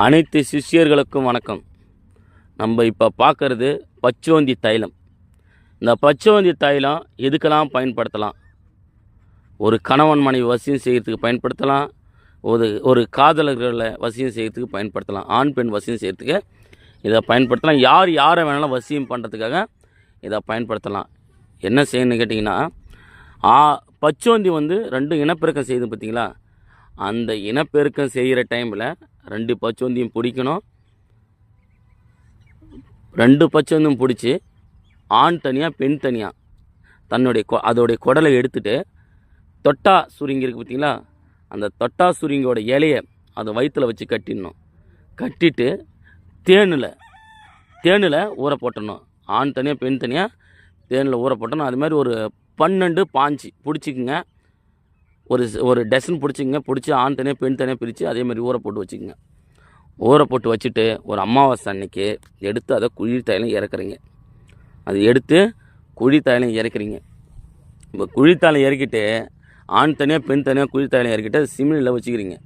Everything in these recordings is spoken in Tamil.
அனைத்து சிஷ்யர்களுக்கும் வணக்கம். நம்ம இப்போ பார்க்குறது பச்சோந்தி தைலம். இந்த பச்சோந்தி தைலம் எதுக்கெல்லாம் பயன்படுத்தலாம்? ஒரு கணவன் மனைவி வசியம் செய்கிறதுக்கு பயன்படுத்தலாம். ஒரு ஒரு காதலர்களை வசியம் செய்கிறதுக்கு பயன்படுத்தலாம். ஆண் பெண் வசியம் செய்கிறதுக்கு இதை பயன்படுத்தலாம். யார் யாரை வேணாலும் வசியம் பண்ணுறதுக்காக இதை பயன்படுத்தலாம். என்ன செய்யணும்னு கேட்டிங்கன்னா ஆ பச்சோந்தி வந்து ரெண்டு இனப்பெருக்கம் செய்யுது பார்த்தீங்களா? அந்த இனப்பெருக்கம் செய்கிற டைமில் ரெண்டு பச்சோந்தியும் பிடிக்கணும். ரெண்டு பச்சோந்தியும் பிடிச்சி ஆண் தனியாக பெண் தனியாக தன்னுடைய கொ அதோடைய குடலை எடுத்துகிட்டு தொட்டா சுருங்கி இருக்குது பார்த்தீங்களா அந்த தொட்டா சுருங்கியோட இலையை அதை வயிற்றில் வச்சு கட்டிடணும். கட்டிட்டு தேனில் தேனில் ஊற போட்டணும் ஆண் தனியாக பெண் தனியாக தேனில் ஊற போட்டணும் அது மாதிரி ஒரு பன்னெண்டு பாஞ்சு பிடிச்சிக்குங்க. ஒரு ஒரு டசன் பிடிச்சிங்க பிடிச்சி ஆண் தனியாக பெண் தனியாக பிரித்து அதே மாதிரி ஊற போட்டு வச்சுக்கோங்க. ஊற போட்டு வச்சுட்டு ஒரு அமாவாசை அன்னைக்கு எடுத்து அதை குழி தைலம் இறக்குறீங்க. அது எடுத்து குழி தைலம் இறக்குறீங்க. இப்போ குழி தைலம் இறக்கிட்டு ஆண் தனியாக பெண் தனியாக குழி தைலம் இறக்கிட்டு அது சிமிழில் வச்சுக்கிறீங்க.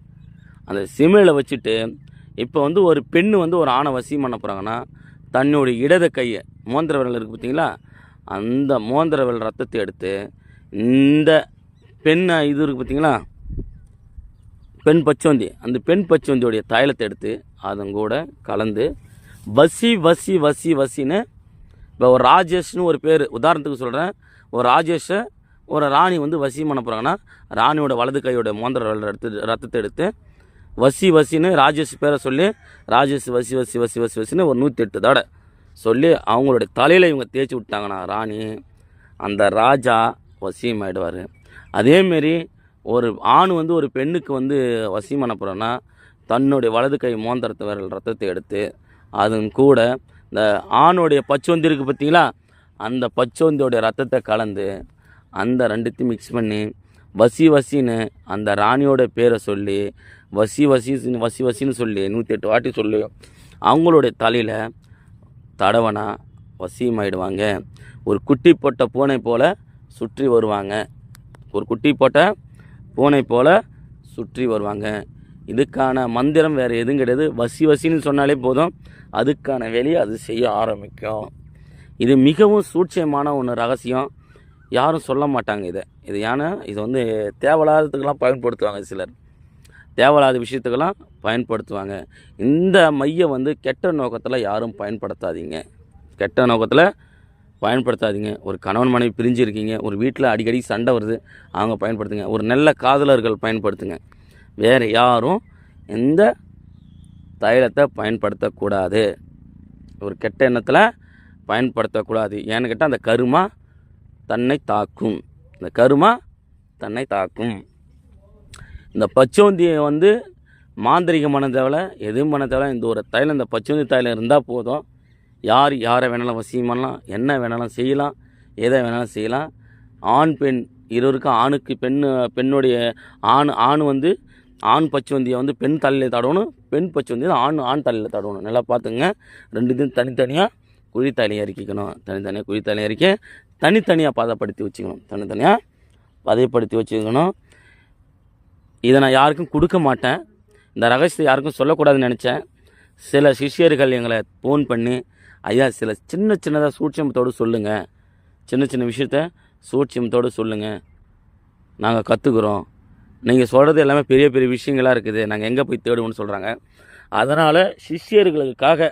அந்த சிமிழில் வச்சுட்டு இப்போ வந்து ஒரு பெண் வந்து ஒரு ஆணை வசியம் பண்ண போகிறாங்கன்னா தன்னுடைய இடது கையை மோந்திர விரல் இருக்குது பார்த்தீங்களா அந்த மோந்திர விரல் ரத்தத்தை எடுத்து இந்த பெண் இது இருக்குது பார்த்தீங்களா பெண் பச்சோந்தி. அந்த பெண் பச்சோந்தியோடைய தைலத்தை எடுத்து அதன் கூட கலந்து வசி வசி வசி வசின்னு இப்போ ஒரு ராஜேஷ்னு ஒரு பேர். உதாரணத்துக்கு சொல்கிறேன் ஒரு ராஜேஷை ஒரு ராணி வந்து வசி பண்ண போகிறாங்கன்னா ராணியோட வலது கையோட மோந்திர எடுத்து ரத்தத்தை எடுத்து வசி வசின்னு ராஜேஷ் பேரை சொல்லி ராஜேஷ் வசி வசி வசி வசி வசின்னு ஒரு நூற்றி எட்டு தடவை சொல்லி அவங்களுடைய தலையில் இவங்க தேய்ச்சி விட்டாங்கன்னா ராணி அந்த ராஜா வசியம் ஆகிடுவார் அதேமாரி ஒரு ஆண் வந்து ஒரு பெண்ணுக்கு வந்து வசியம் அனுப்புகிறோன்னா தன்னுடைய வலது கை மோந்திரத்தை விரல் ரத்தத்தை எடுத்து அதன் கூட இந்த ஆணுடைய பச்சோந்தி இருக்குது பார்த்தீங்களா அந்த பச்சோந்தியோடைய ரத்தத்தை கலந்து அந்த ரெண்டுத்தையும் மிக்ஸ் பண்ணி வசி வசின்னு அந்த ராணியோட பேரை சொல்லி வசி வசி வசி வசின்னு சொல்லி நூற்றி எட்டு வாட்டி சொல்லி அவங்களுடைய தலையில் தடவனா வசியமாயிடுவாங்க ஒரு குட்டி போட்ட பூனை போல் சுற்றி வருவாங்க. ஒரு குட்டி போட்ட பூனை போல் சுற்றி வருவாங்க. இதுக்கான மந்திரம் வேறு எதுவும் கிடையாது. வசி வசின்னு சொன்னாலே போதும். அதுக்கான வேலையை அது செய்ய ஆரம்பிக்கும். இது மிகவும் சூட்சியமான ஒன்று ரகசியம். யாரும் சொல்ல மாட்டாங்க இதை. இது ஏன்னா இது வந்து தேவையில்லாததுக்கெல்லாம் பயன்படுத்துவாங்க சிலர். தேவையில்லாத விஷயத்துக்கெல்லாம் பயன்படுத்துவாங்க. இந்த மையம் வந்து கெட்ட நோக்கத்தில் யாரும் பயன்படுத்தாதீங்க. கெட்ட நோக்கத்தில் பயன்படுத்தாதீங்க. ஒரு கணவன் மனைவி பிரிஞ்சு இருக்கீங்க ஒரு வீட்டில் அடிக்கடி சண்டை வருது. அவங்க பயன்படுத்துங்க. ஒரு நல்ல காதலர்கள் பயன்படுத்துங்க. வேறு யாரும் எந்த தைலத்தை பயன்படுத்தக்கூடாது. ஒரு கெட்ட எண்ணத்தில் பயன்படுத்தக்கூடாது. ஏன்னு கேட்டால் அந்த கருமா தன்னை தாக்கும். இந்த கருமா தன்னை தாக்கும். இந்த பச்சோந்தியை வந்து மாந்திரிகம் பண்ண தேவையில்ல எதுவும் பண்ண தேவையில்ல. இந்த ஒரு தைலம் இந்த பச்சோந்தி தைலம் இருந்தால் போதும். யார் யாரை வேணாலும் வசியம் பண்ணலாம் என்ன வேணாலும் செய்யலாம் எதை வேணாலும் செய்யலாம். ஆண் பெண் இருவருக்கும் ஆணுக்கு பெண் பெண்ணுடைய ஆண் ஆண் வந்து ஆண் பச்சுவந்தியை வந்து பெண் தலையில் தடவணும் பெண் பச்சுவந்தியை ஆண் ஆண் தலையில் தடவணும் நல்லா பார்த்துங்க. ரெண்டுத்தையும் தனித்தனியாக குழி இறக்கிக்கணும் தனித்தனியாக குழி இறக்கி தனித்தனியாக பதப்படுத்தி வச்சுக்கணும். தனித்தனியாக பதப்படுத்தி வச்சுக்கணும். இதை நான் யாருக்கும் கொடுக்க மாட்டேன். இந்த ரகசியத்தை யாருக்கும் சொல்லக்கூடாதுன்னு நினச்சேன். சில சிஷ்யர்கள் எங்களை ஃபோன் பண்ணி ஐயா சில சின்ன சின்னதாக சூட்சமத்தோடு சொல்லுங்கள் சின்ன சின்ன விஷயத்த சூட்சமத்தோடு சொல்லுங்கள் நாங்கள் கற்றுக்குறோம் நீங்கள் சொல்கிறது எல்லாமே பெரிய பெரிய விஷயங்களாக இருக்குது. நாங்கள் எங்கே போய் தேடுவோம்னு சொல்கிறாங்க அதனால் சிஷ்யர்களுக்காக